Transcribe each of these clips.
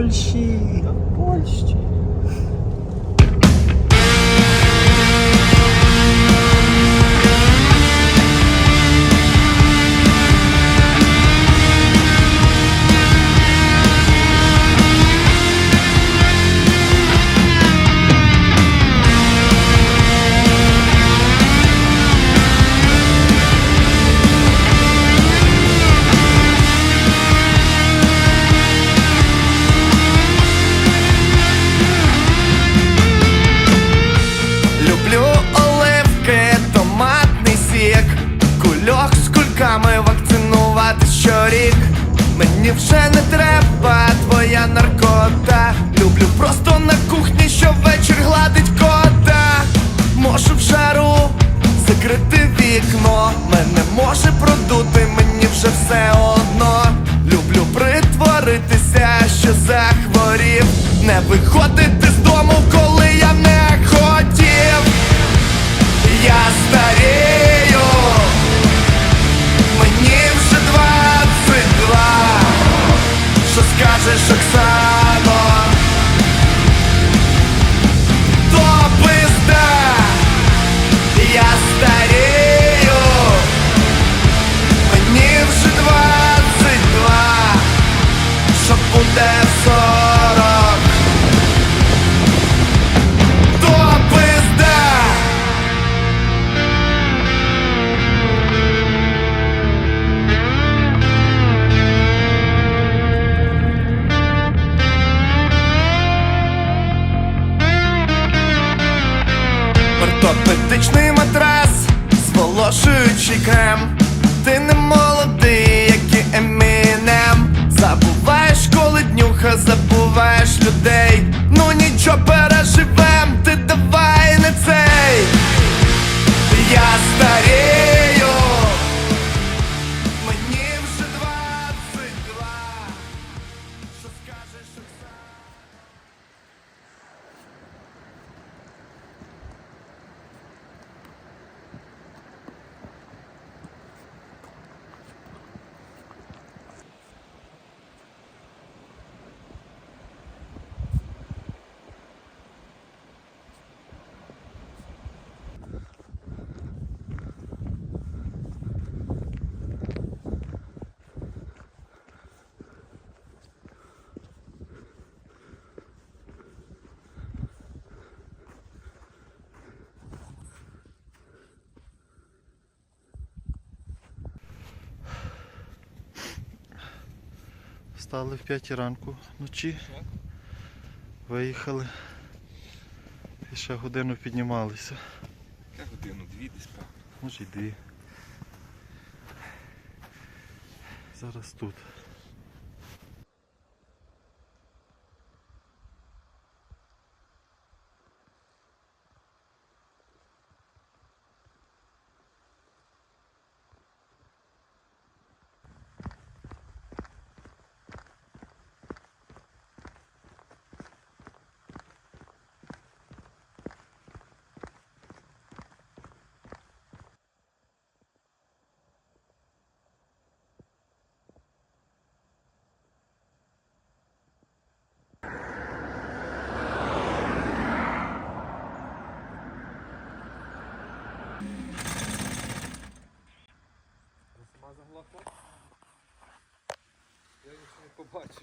Польщі. Польщі. встали в 5 ранку вночі. Виїхали і ще годину піднімалися. Яка годину? Дві десь певно. Може й дві. Зараз тут. побачив.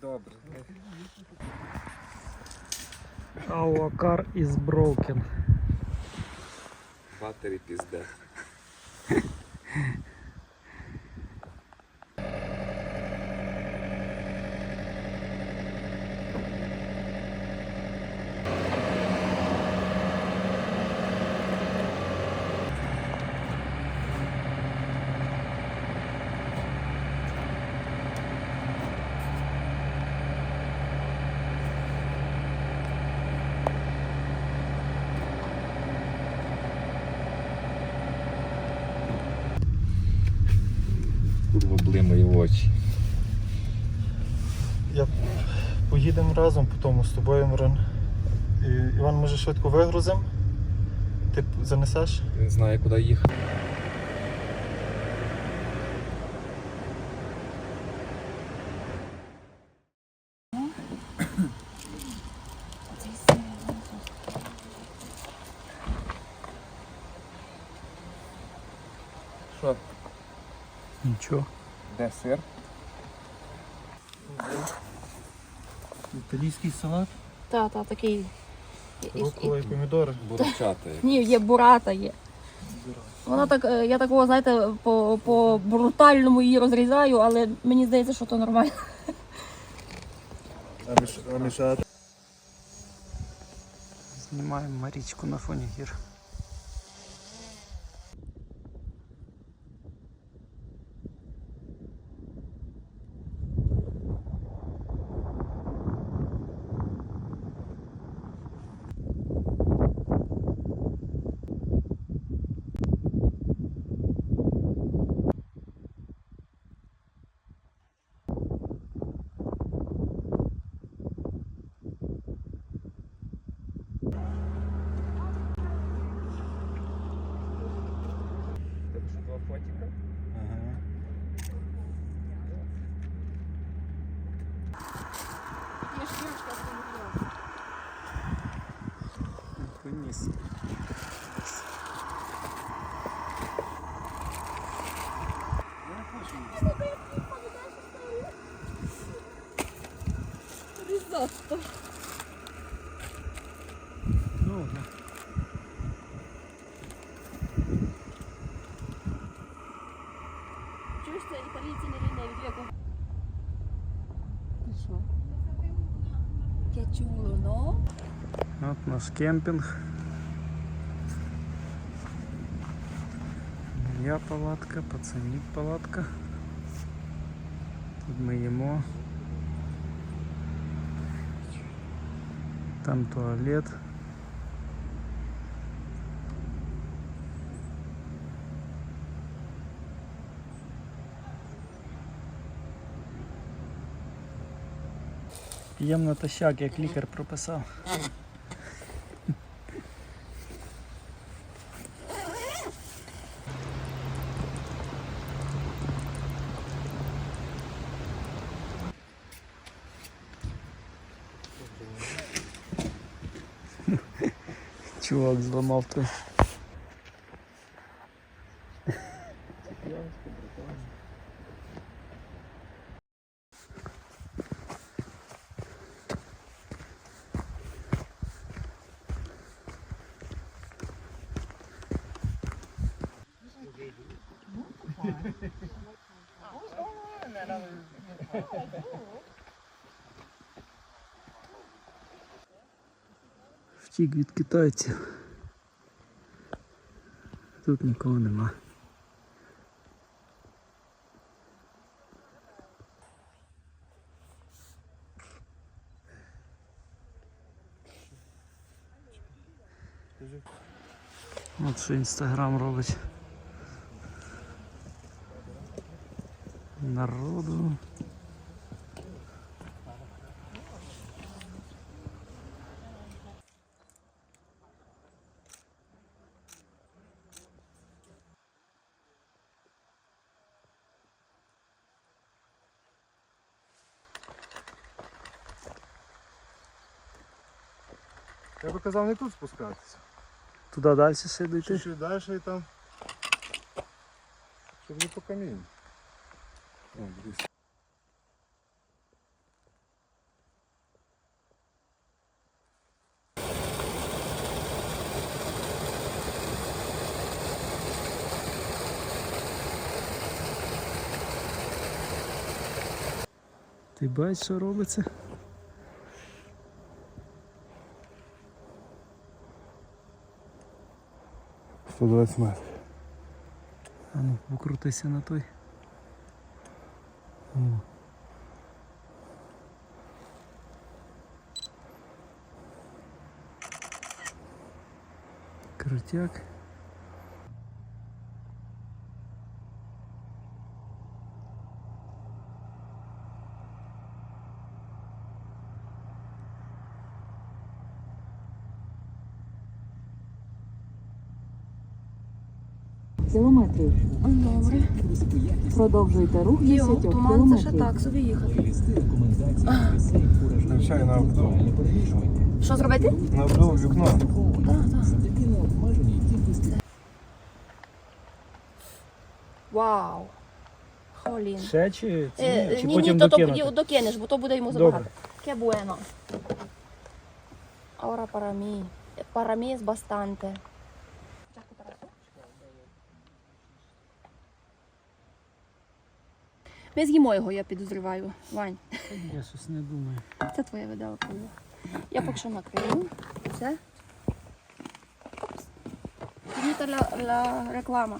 Добре. Our car is broken. Батарі пізде. з тобою, Мирон. Іван, може швидко вигрузимо. Ти занесеш? Не знаю, куди їхати. Що? Нічого. Де сир? Італійський салат, Та, та, такий. І- і- рукола і помідори. Бурчата. Ні, є бурата є. Вона так, е, я такого, знаєте, по, по брутальному її розрізаю, але мені здається, що то нормально. А мішати? Знімаємо Марічку на фоні гір. Ну, да. Чуєш, це італійці не рівня від віку. Ти що? Я чула, ну? От наш кемпінг. Моя палатка, пацанів палатка. Тут ми їмо. Там туалет. П'ємо натощак, як лікар прописав. Чувак зламав той. Втік від китайців. Тут нікого нема. От що інстаграм робить. Народу. Казав не тут спускатися. Туди далі ще дійти. Чуть-чуть далі і там. Щоб не по камінь. Ти бачиш, що робиться? — 120 метрів. А ну, покрутися на той. О. Крутяк. Кілометрів. Добре. Продовжуйте рух Йо, 10 туман це ще кілометрів. так собі їхати. Включай на обдув. Що зробити? На обдув вікно. Так, так. Вау. Холін. Ще чи, ці, Е, чи ні, потім ні, то, то докинути? докинеш, бо то буде йому Добре. забагато. Ке буено. Ahora para mí. Para mí es bastante. Ми з'їмо його, я підозріваю. Вань, Я щось не думаю. це твоя виделка. Я поки що накрию. Це. Finita la, la реклама.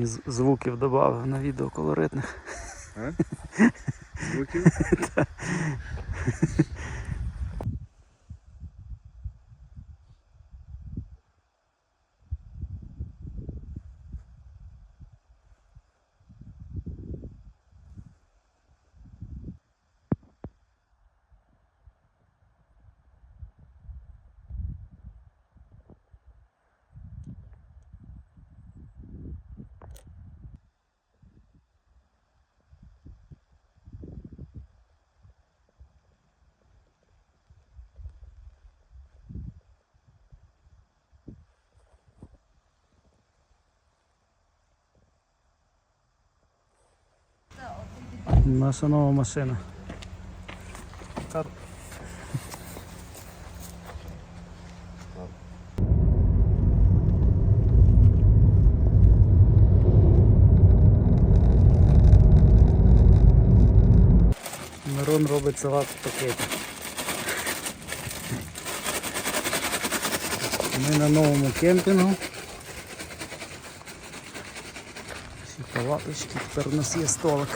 Мені звуків додав на відео колоритних. Звуків? Наша нова машина. Мирон робить салат в пакеті. Ми на новому кемпінгу. Всі палаточки, тепер у нас є столик.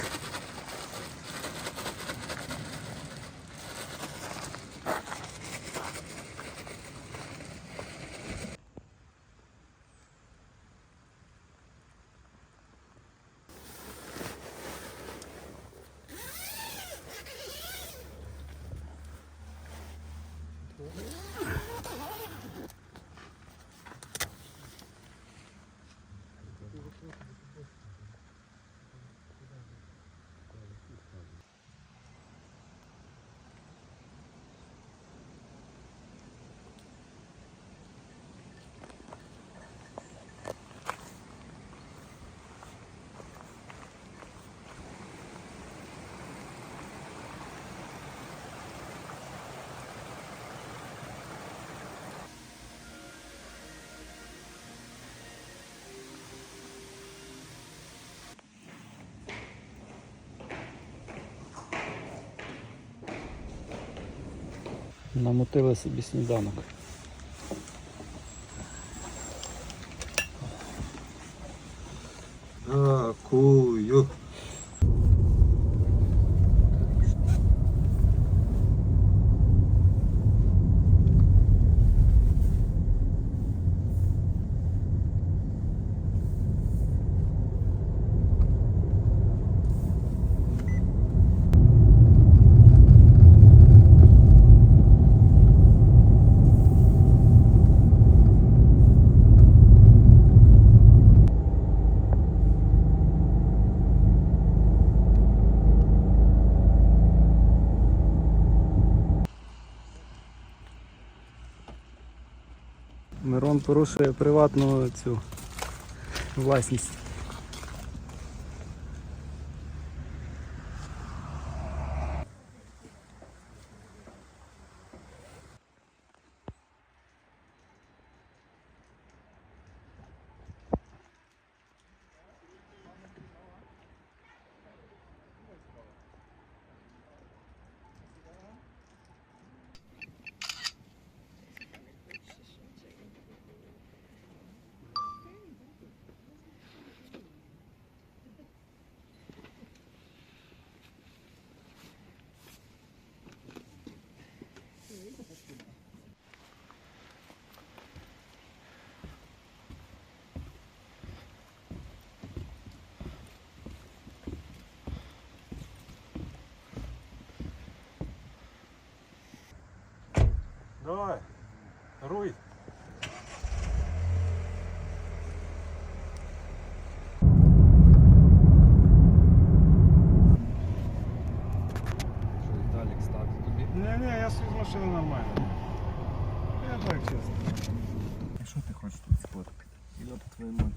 Намотили собі сніданок. Порушує приватну цю власність. Давай. Руй. Не-не, я свій з машини нормально. Я так чесно. А що ти хочеш тут спорпити? Я по твоїй мамі.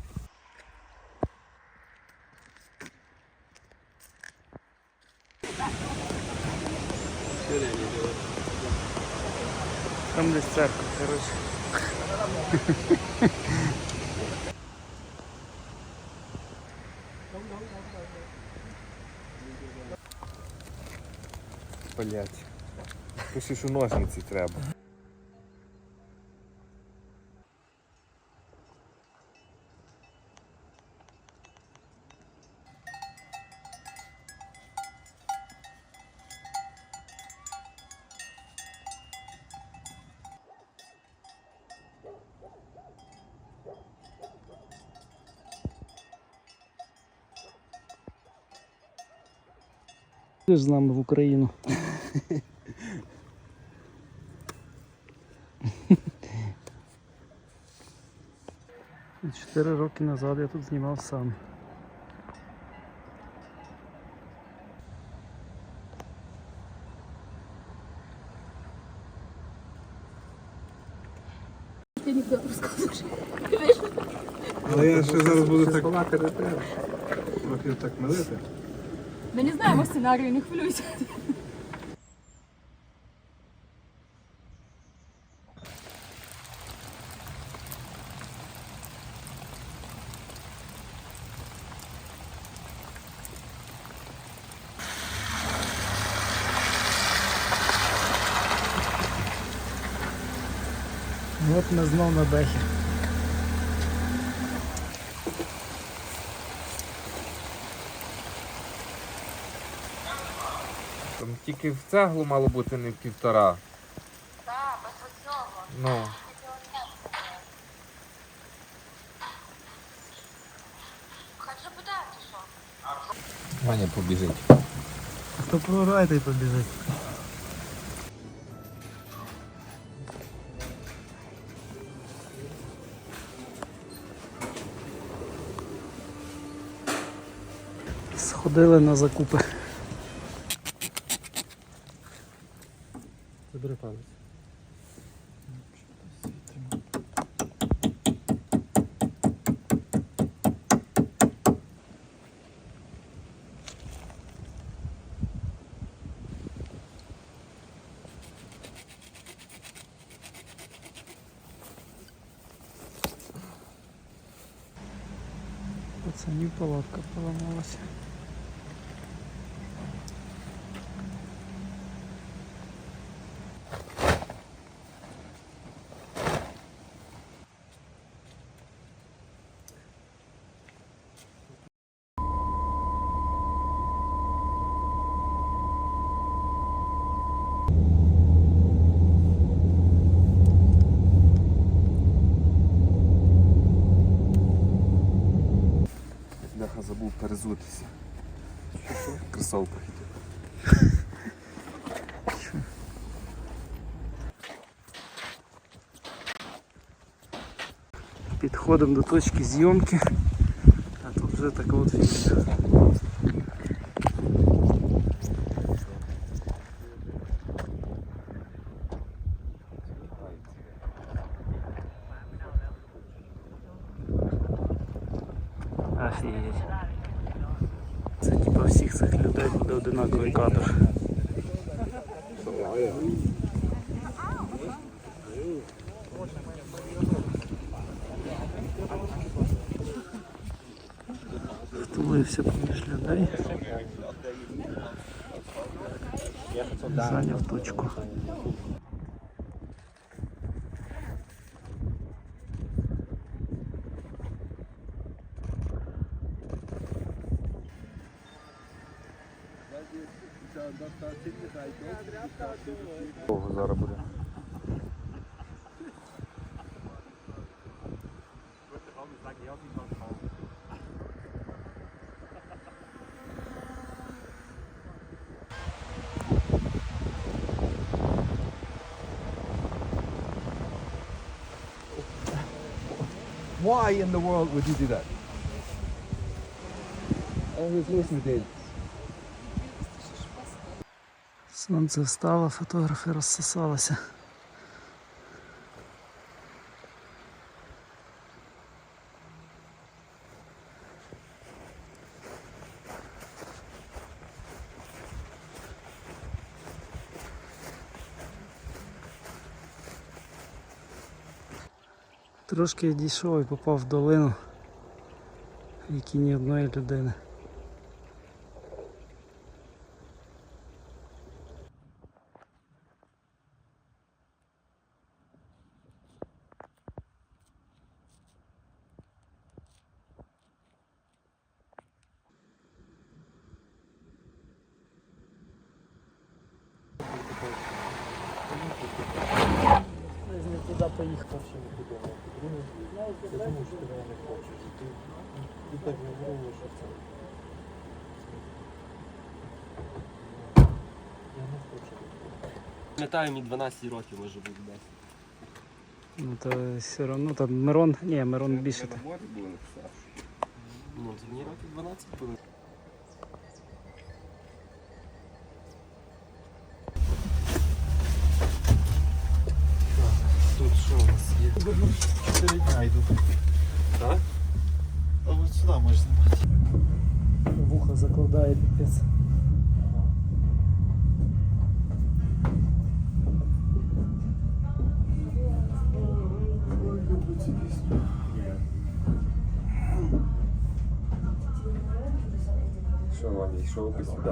Все время делаешь. Там десь церква, коротше. Блять. Пиши, що ножниці треба. Ти ж з нами в Україну. Чотири роки назад я тут знімав сам. Ти ніхто розказуєш. Але я ще зараз буду так. Балакати треба. Трохи так милити. Ми не знаємо сценарію, не хвилюйся. От ми знов на бехі. Там тільки в цеглу мало бути не в півтора. Так, без цього. Ну. Ваня побіжить. Хто програє, той побіжить. Сходили на закупи. Пацанів палатка поламалася. Підходимо до точки зйомки. А тут вже така от фігня. Офігеть. Це типа всіх цих людей буде одинаковий кадр. Точку. Довго зараз буде. Why in the world would you do that? I was listening to Сонце встало, фотографи розсосалися. Трошки дійшов і попав в долину, в якій ні одної людини. Не туди поїхав. Я думаю, що тебе не хочу. Ти, ти так говорила, що це. Я не хочу. Пам'ятаю, мені 12 років може бути десь. Ну то все одно там Мирон, ні, Мирон більше. морі. Ну, це мені років 12 було. А от сюди можеш знімати. Вуха закладає піпець. Що, Ваня, йшов би сюди.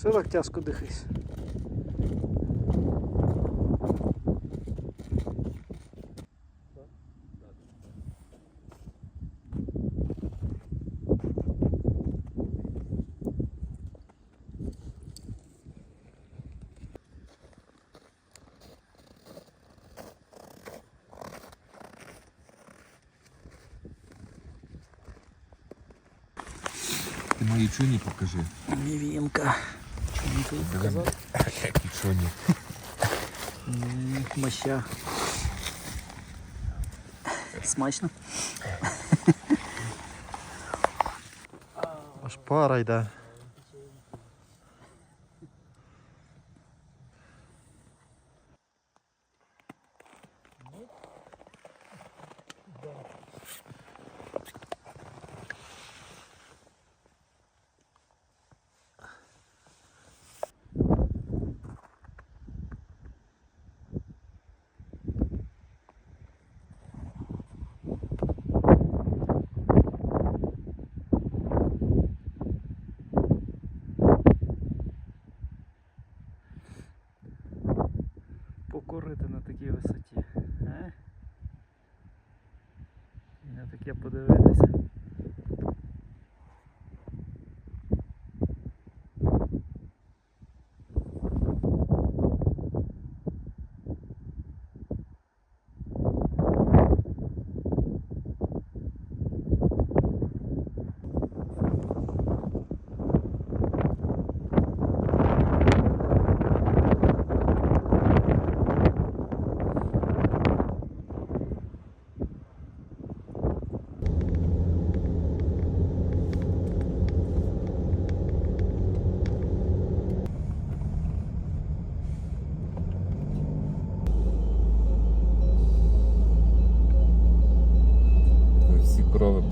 Що так тяжко дихаєш? Ти мої чуні покажи. Мівінка. Які чуні. Моща. Смачно. Аж пара йде.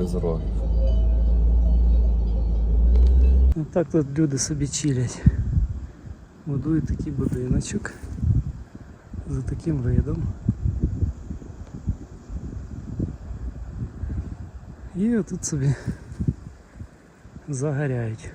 без рогів. Так тут люди собі чилять. Будують такий будиночок за таким видом. І отут собі загоряють.